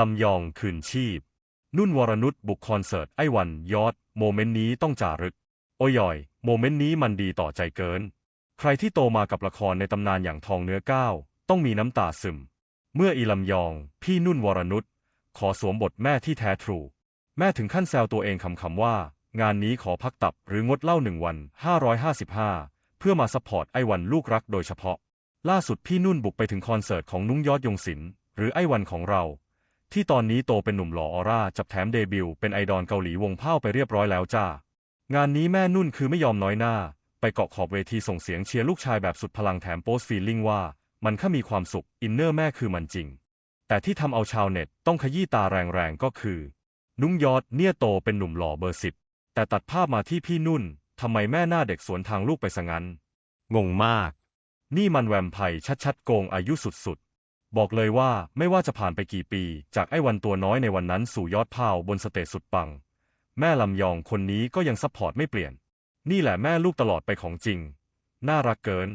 ลำยองคืนชีพ นุ่นวรนุชบุกคอนเสิร์ตไอ้วันยอด โมเมนต์นี้ต้องจารึก โอ้ยอย โมเมนต์นี้มันดีต่อใจเกิน ใครที่โตมากับละครในตำนานอย่างทองเนื้อก้าว ต้องมีน้ำตาซึม เมื่ออีลำยอง พี่นุ่นวรนุชขอสวมบทแม่ที่แท้ทรู แม่ถึงขั้นแซวตัวเองคำๆว่า งานนี้ขอพักตับหรืองดเหล้าหนึ่งวัน 555 เพื่อมาซัพพอร์ตไอ้วันลูกรักโดยเฉพาะ ล่าสุดพี่นุ่นบุกไปถึงคอนเสิร์ตของนุ้งยอดยงศิลป์หรือไอ้วันของเรา ที่ตอนนี้โตเป็นหนุ่มหล่อออร่าจับแถมเดบิวต์เป็นไอดอลเกาหลีวงเผ่าไปเรียบร้อยแล้วจ้า งานนี้แม่นุ่นคือไม่ยอมน้อยหน้า ไปเกาะขอบเวทีส่งเสียงเชียร์ลูกชายแบบสุดพลังแถมโพสฟีลลิ่งว่า มันแค่มีความสุข อินเนอร์แม่คือมันจริง แต่ที่ทำเอาชาวเน็ตต้องขยี้ตาแรงๆก็คือ นุ้งยอดเนี่ยโตเป็นหนุ่มหล่อเบอร์สิบแต่ตัดภาพมาที่พี่นุ่นทำไมแม่หน้าเด็กสวนทางลูกไปซะงั้น งงมาก นี่มันแวมไพร์ชัดๆโกงอายุสุดๆ บอกเลยว่าไม่ว่าจะผ่านไปกี่ปี จากไอ้วันตัวน้อยในวันนั้นสู่ยอดพาวบนสเตจสุดปัง แม่ลำยองคนนี้ก็ยังซัพพอร์ตไม่เปลี่ยน นี่แหละแม่ลูกตลอดไปของจริง น่ารักเกิน